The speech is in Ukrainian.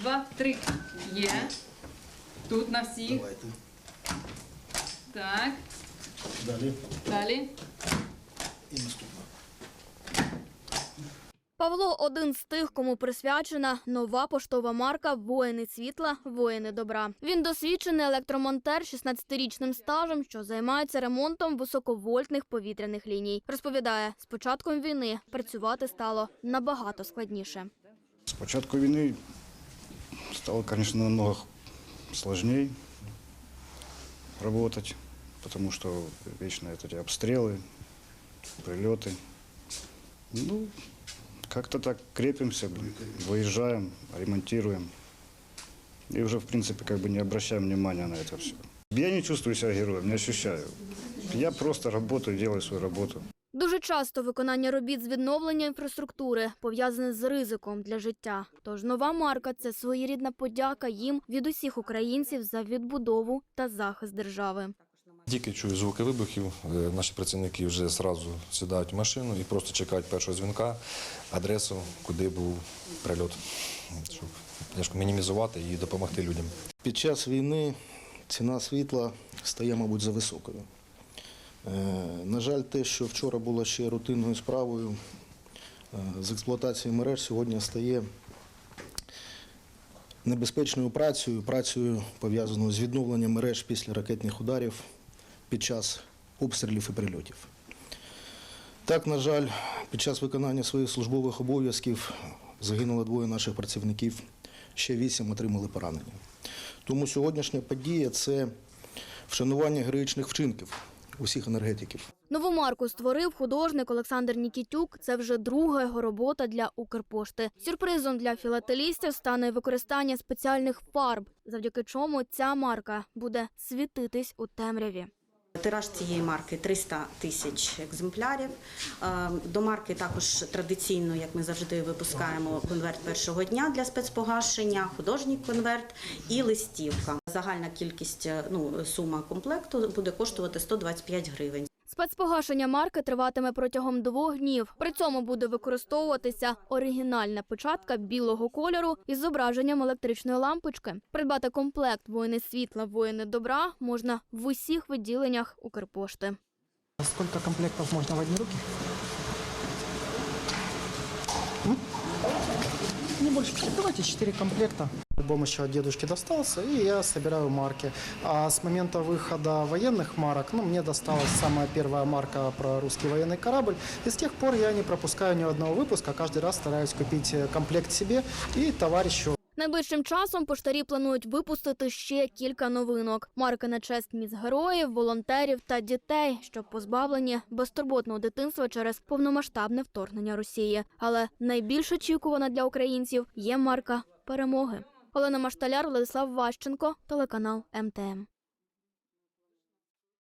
два, три. Є. Тут на всіх. Давайте. Так. Далі. Далі. І наступна. Павло один з тих, кому присвячена нова поштова марка Воїни світла, воїни добра. Він досвідчений електромонтер 16-річним стажем, що займається ремонтом високовольтних повітряних ліній. Розповідає, з початком війни працювати стало набагато складніше. С початку войны стало, конечно, намного сложнее работать, потому что вечно это эти обстрелы, прилеты. Ну, как-то так крепимся, выезжаем, ремонтируем. И уже, в принципе, как бы не обращаем внимания на это все. Я не чувствую себя героем, не ощущаю. Я просто работаю, делаю свою работу. Дуже часто виконання робіт з відновлення інфраструктури пов'язане з ризиком для життя. Тож нова марка це своєрідна подяка їм від усіх українців за відбудову та захист держави. Тільки чую звуки вибухів, е, наші працівники вже одразу сідають в машину і просто чекають першого дзвінка, адресу, куди був прильот, щоб я мінімізувати і допомогти людям. Під час війни ціна світла стає, мабуть, за високою. Е, На жаль, те, що вчора було ще рутинною справою е, з експлуатації мереж, сьогодні стає небезпечною працею, працею пов'язаною з відновленням мереж після ракетних ударів під час обстрілів і прильотів. Так, на жаль, під час виконання своїх службових обов'язків загинуло двоє наших працівників, ще вісім отримали поранення. Тому сьогоднішня подія це вшанування героїчних вчинків усіх енергетиків. Нову марку створив художник Олександр Нікітюк. Це вже друга його робота для Укрпошти. Сюрпризом для філателістів стане використання спеціальних фарб, завдяки чому ця марка буде світитись у темряві. Тираж цієї марки 300 тисяч екземплярів. Е, До марки також традиційно, як ми завжди випускаємо конверт першого дня для спецпогашення, художній конверт і листівка. Загальна кількість е, ну сума комплекту буде коштувати 125 гривень. Спецпогашення марки триватиме протягом двох днів. При цьому буде використовуватися оригінальна печатка білого кольору із зображенням електричної лампочки. Придбати комплект воїни світла, воїни добра можна в усіх відділеннях Укрпошти. Сколько комплектов можно в одни руки? М? Не больше. Давайте 4 комплекта. Альбом еще от дедушки достался, и я собираю марки. А с момента выхода военных марок, ну, мне досталась самая первая марка про русский военный корабль. И с тех пор я не пропускаю ни одного выпуска, каждый раз стараюсь купить э, комплект себе и товарищу. Найближчим часом поштарі планують випустити ще кілька новинок: марки на честь міст героїв, волонтерів та дітей, що позбавлені безтурботного дитинства через повномасштабне вторгнення Росії. Але найбільш очікувана для українців є марка перемоги. Олена Машталяр, Владислав Ващенко, телеканал МТМ.